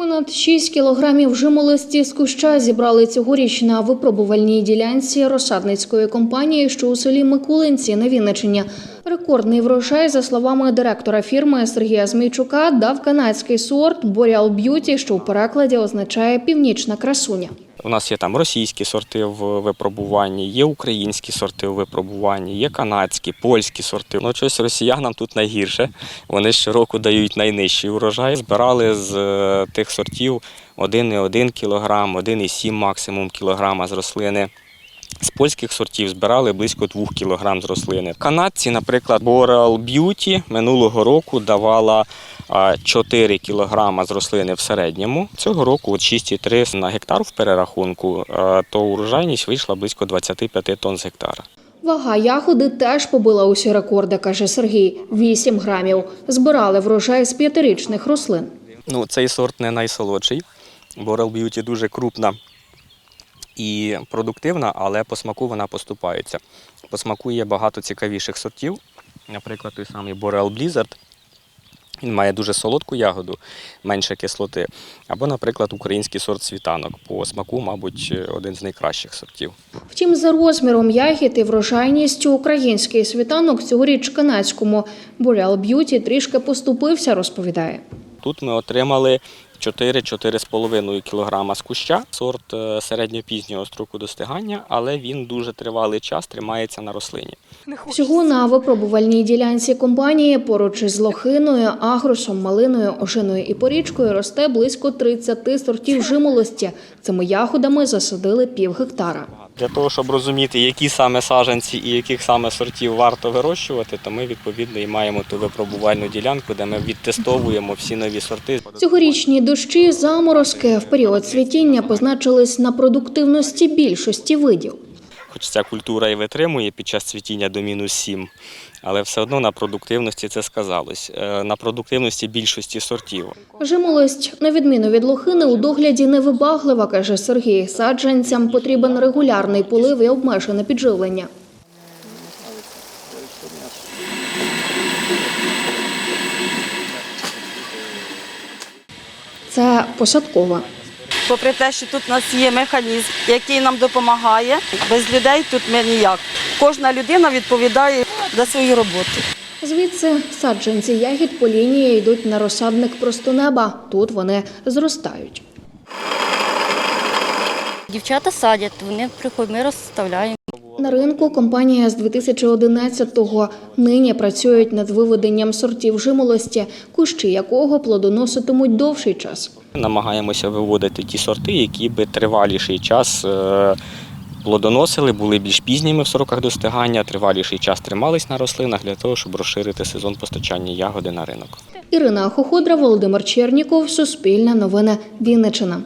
Понад 6 кілограмів жимолості з куща зібрали цьогоріч на випробувальній ділянці розсадницької компанії, що у селі Микулинці на Вінничині. Рекордний врожай, за словами директора фірми Сергія Змійчука, дав канадський сорт Boreal Beauty, що в перекладі означає північна красуня. У нас є там російські сорти в випробуванні, є українські сорти в випробуванні, є канадські, польські сорти. Ну, щось росіянам тут найгірше. Вони щороку дають найнижчий урожай. Збирали з е, тих сортів 1,1 кг, 1,7 максимум кілограма з рослини. З польських сортів збирали близько 2 кг з рослини. Канадці, наприклад, Boreal Beauty минулого року давала а, 4 кг з рослини в середньому. Цього року от 6,3 на гектар в перерахунку, то урожайність вийшла близько 25 тонн з гектара. Вага ягоди теж побила усі рекорди, каже Сергій – 8 грамів. Збирали врожай з п'ятирічних рослин. Ну, цей сорт не найсолодший. Boreal Beauty дуже крупна і продуктивна, але по смаку вона поступається. По смаку є багато цікавіших сортів. Наприклад, той самий Boreal Blizzard. Він має дуже солодку ягоду, менше кислоти. Або, наприклад, український сорт світанок. По смаку, мабуть, один з найкращих сортів. Втім, за розміром ягід і врожайністю український світанок цьогоріч канадському Boreal Beauty трішки поступився, розповідає. Тут ми отримали 4-4,5 кг з куща. Сорт е, середньопізнього строку достигання, але він дуже тривалий час тримається на рослині. Всього на випробувальній ділянці компанії поруч із лохиною, агросом, малиною, ожиною і порічкою росте близько 30 сортів жимолості. Цими ягодами засадили пів гектара. Для того, щоб розуміти, які саме саджанці і яких саме сортів варто вирощувати, то ми відповідно і маємо ту випробувальну ділянку, де ми відтестовуємо всі нові сорти. Цьогорічні дощі, заморозки в період цвітіння позначились на продуктивності більшості видів. Хоч ця культура і витримує під час цвітіння до мінус 7, але все одно на продуктивності це сказалось. Е, На продуктивності більшості сортів. Жимолость, на відміну від лохини, у догляді невибаглива, каже Сергій. Саджанцям потрібен регулярний полив і обмежене підживлення. Це посадкова. Попри те, що тут у нас є механізм, який нам допомагає, без людей тут ми ніяк. Кожна людина відповідає за свою роботу. Звідси саджанці ягід по лінії йдуть на розсадник просто неба. Тут вони зростають. Дівчата садять, вони приходять, ми розставляємо. На ринку компанія з 2011-го нині працюють над виведенням сортів жимолості, кущі якого плодоноситимуть довший час. Намагаємося виводити ті сорти, які би триваліший час е, плодоносили, були більш пізніми в сроках достигання, триваліший час тримались на рослинах для того, щоб розширити сезон постачання ягоди на ринок. Ірина Хоходра, Володимир Черніков, Суспільне новини, Вінниччина.